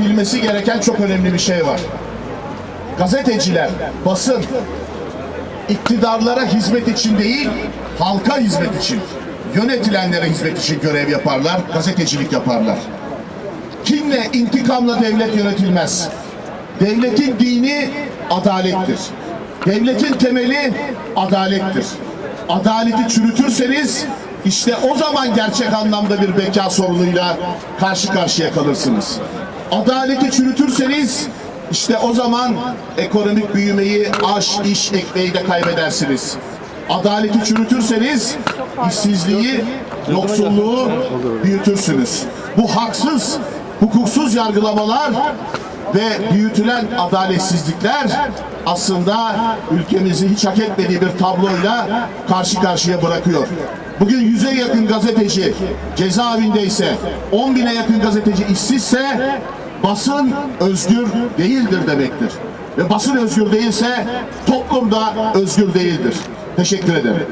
bilmesi gereken çok önemli bir şey var. Gazeteciler, basın iktidarlara hizmet için değil, halka hizmet için, yönetilenlere hizmet için görev yaparlar, gazetecilik yaparlar. Kinle, intikamla devlet yönetilmez. Devletin dini adalettir. Devletin temeli adalettir. Adaleti çürütürseniz işte o zaman gerçek anlamda bir beka sorunuyla karşı karşıya kalırsınız. Adaleti çürütürseniz işte o zaman ekonomik büyümeyi, aş, iş, ekmeği de kaybedersiniz. Adaleti çürütürseniz işsizliği, yoksulluğu büyütürsünüz. Bu haksız, hukuksuz yargılamalar ve büyütülen adaletsizlikler aslında ülkemizi hiç hak etmediği bir tabloyla karşı karşıya bırakıyor. Bugün yüze yakın gazeteci cezaevindeyse, 10 bine yakın gazeteci işsizse basın özgür değildir demektir. Ve basın özgür değilse toplum da özgür değildir. Teşekkür ederim.